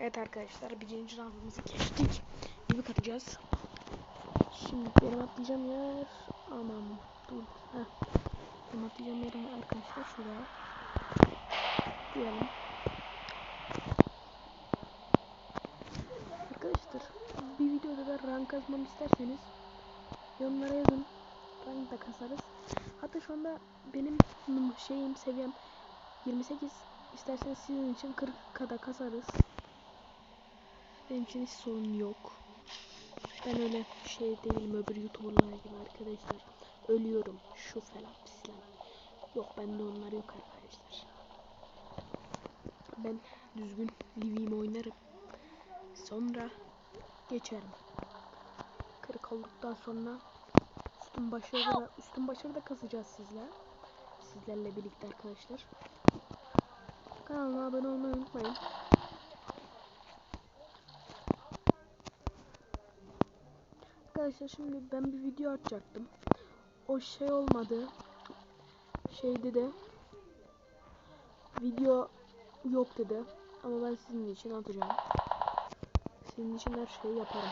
Evet arkadaşlar birinci roundumuzu geçtik. Bir atacağız. Şimdi benim atlayacağım yer aman dur. Heh. Benim atlayacağım yer arkadaşlar şuraya. Diyelim. Arkadaşlar bir videoda da rank kazmamı isterseniz yorumlara yazın. Rank da kasarız. Hatta şu anda benim şeyim seviyem 28 isterseniz sizin için 40 kada kasarız. Benim için hiç sorun yok. Ben öyle şey değilim öbür youtuberlar gibi arkadaşlar. Ölüyorum şu falan pislen. Yok bende onlar yok arkadaşlar. Ben düzgün livimi oynarım. Sonra geçerim. Kırık olduktan sonra üstün başarı da, üstün başarı da kasacağız sizler. Sizlerle birlikte arkadaşlar. Kanalıma abone olmayı unutmayın. Arkadaşlar şimdi ben bir video atacaktım. O şey olmadı. Şeydi de video yok dedi. Ama ben sizin için atacağım. Sizin için her şeyi yaparım.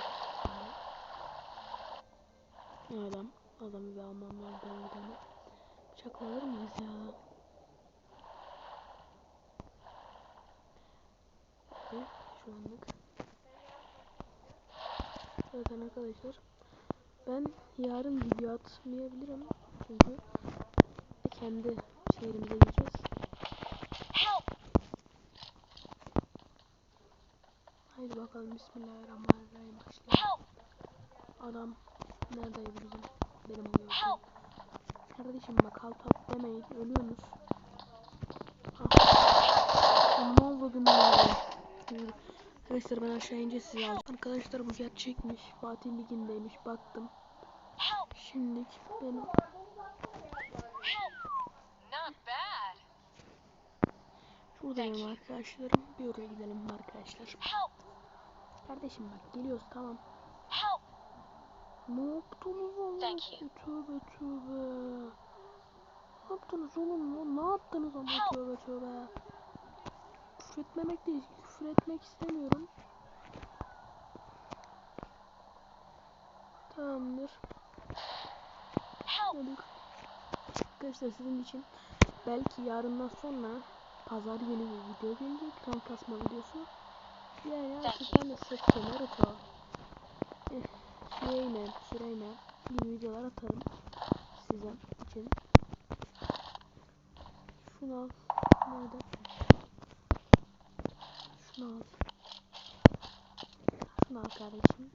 Ne adam? Adamı bir almam lazım. Ben adamı. Bıçak alır mıyız ya? Ve şu anlık. Zaten arkadaşlar ben yarın video atmayabilirim çünkü kendi şehrimize gideceğiz. Haydi bakalım Bismillahirrahmanirrahim başlayalım. Adam neredeydi bizim? Benim oluyor. Kardeşim bak halt demeyin ölüyorsunuz. Ah. Ne oldu ya? Arkadaşlar ben aşağı ince sizi alacağım. Arkadaşlar bu gerçekmiş. Fatih Ligi'ndeymiş baktım. Şimdilik benim şuradayım arkadaşlarım. Bir oraya gidelim arkadaşlar. Kardeşim bak geliyoruz tamam. Ne yaptınız oğlum? Tövbe tövbe. Ne yaptınız oğlum? Ne yaptınız ama tövbe tövbe. Küfür etmemek değil. Küfür etmek istemiyorum. Tamamdır. Hadi. Arkadaşlar sizin için belki yarından sonra pazar günü bir video gelecek. Rank kasma videosu. Yani artık ben de Sasuke Naruto eh, şeyle, süreyle bir videolar atarım size için. Şunu al. Nerede? Şunu al. Şunu al kardeşim.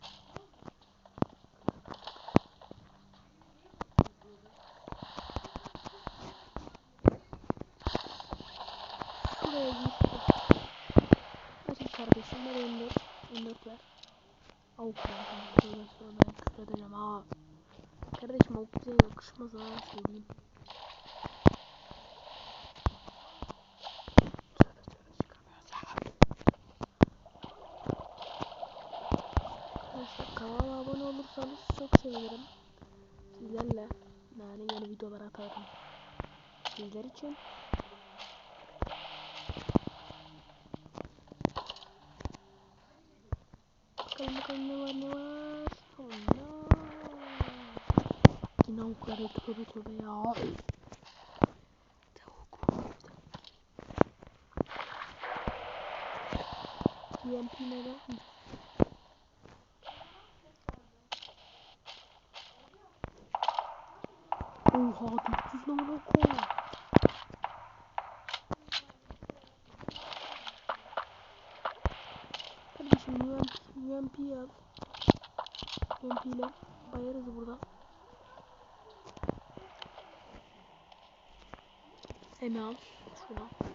Şuraya gir. Açın kardeşim. Bana 14. 14 ver. Avuk. Şöyle sonra ben küfür edeceğim ha. Kardeşim avuk bize yakışmaz ha. Söyleyeyim. Tövbe tövbe çıkamıyoruz ya. Arkadaşlar kanala abone olursanız çok sevinirim. Sizlerle yani yeni videolar atarım. Sizler için Bakalım bakalım ne var ne var. Allah. Yine avukları tövbe tövbe ya. Tavuk. UMP Oha 400 numara koy. Kardeşim UMP, UMP al. UMP ile bayarız burada. Emi al. Şuna.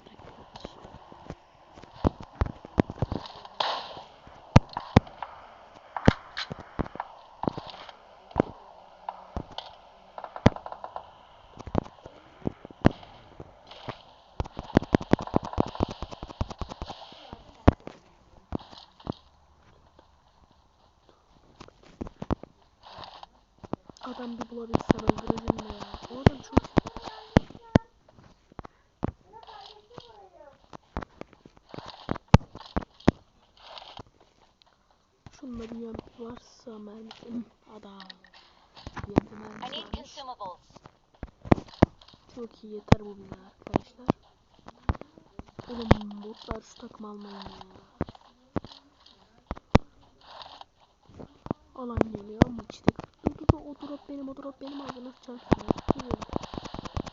Adam bir bulabilsem öldüreceğim de ya. O adam çok... Şunda bir yön varsa mermisi. Adam. I mermisi varmış. Çok iyi yeter bu bile arkadaşlar. Oğlum botlar şu takım almayın ya. Alan geliyor dur dur o drop benim o drop benim abi nasıl çarptı?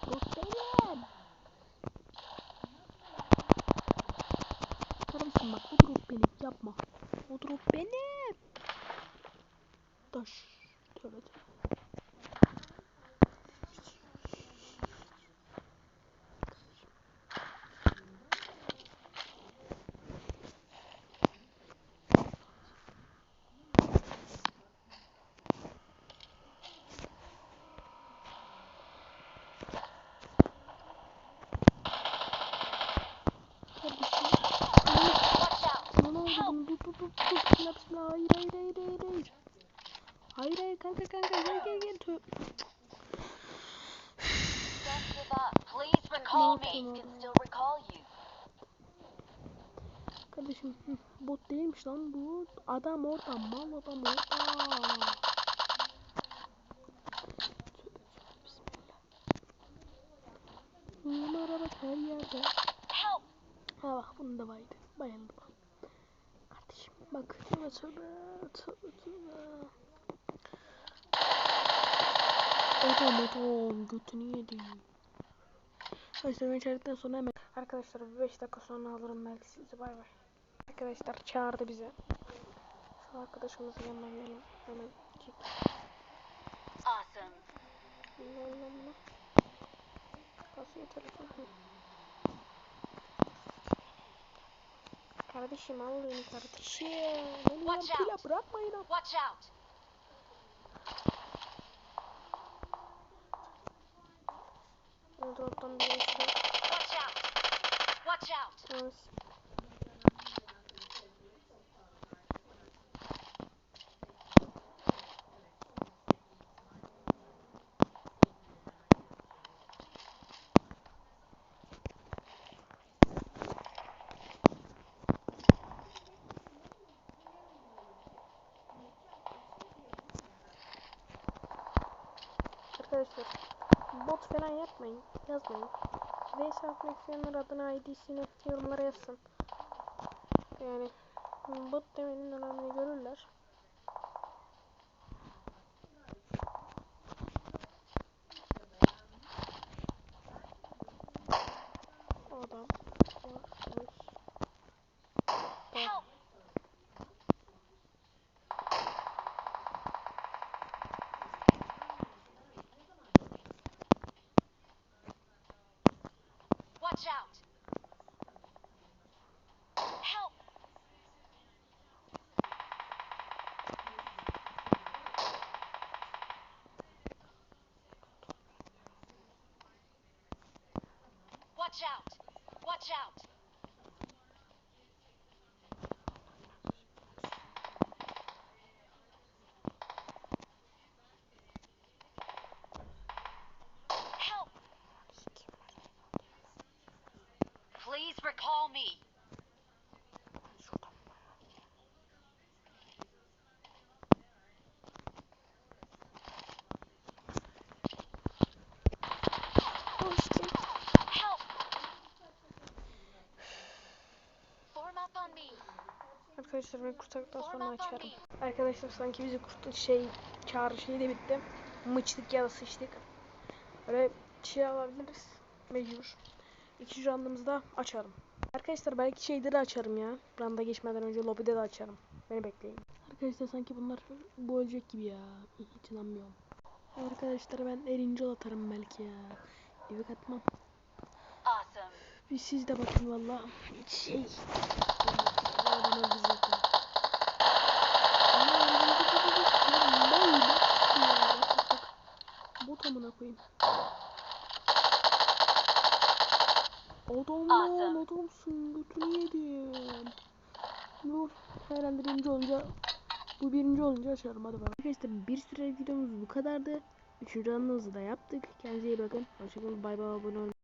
Drop benim. Kardeşim bak o drop benim yapma. O drop benim. Taş. Tövbe tövbe. Kardeşim. Watch out! Ne oldu? Dur dur dur dur. Bismillah bismillah. Hayır hayır hayır hayır hayır. Hayır hayır kanka kanka gel gel gel. Tö. Please recall me. Can still recall you. Kardeşim bot değilmiş lan bu. Adam orada mal adam orada. Numara bak her yerde. Ha bak bunu da baydı. Bayıldı bak. Tövbe tövbe tövbe tövbe. Adam adam götünü yedi. Arkadaşlar ben içerdikten sonra hemen Arkadaşlar 5 dakika sonra alırım belki sizi bay bay. Arkadaşlar çağırdı bize. Şu arkadaşımızın yanına gidelim. Hemen çek. Awesome. Allah Allah. Kasıyor telefon. Hı. Kardeşim al beni kardeşim. Beni Watch yampıyla out. bırakmayın. ha. Watch out! Ben drop'tan bir şey. Watch out! Watch out! Evet. Arkadaşlar bot falan yapmayın. Yazmayın. Veys atmak isteyenler adına ID'sini yorumlara yazsın. Yani bot demenin önemini görürler. Watch out! Watch out! Help! Please recall me. Arkadaşlar ben kurtardıktan sonra açarım. Arkadaşlar sanki bizi kurtu şey çağrı şeyi de bitti. Mıçtık ya da sıçtık. Öyle şey alabiliriz. Mecbur. İkinci randımızda açarım. Arkadaşlar belki şeyde de açarım ya. Randa geçmeden önce lobide de açarım. Beni bekleyin. Arkadaşlar sanki bunlar bu ölecek gibi ya. Hiç inanmıyorum. Arkadaşlar ben erinci atarım belki ya. Evet atmam. Awesome. Bir siz de bakın valla. Şey. Bot amına koyayım. Adam lan adamsın götünü yedim. Dur herhalde birinci olunca bu birinci olunca açarım hadi bakalım. Arkadaşlar bir süre videomuz bu kadardı. Üçüncü anımızı da yaptık. Kendinize iyi bakın. Hoşçakalın. Bay bay abone olun.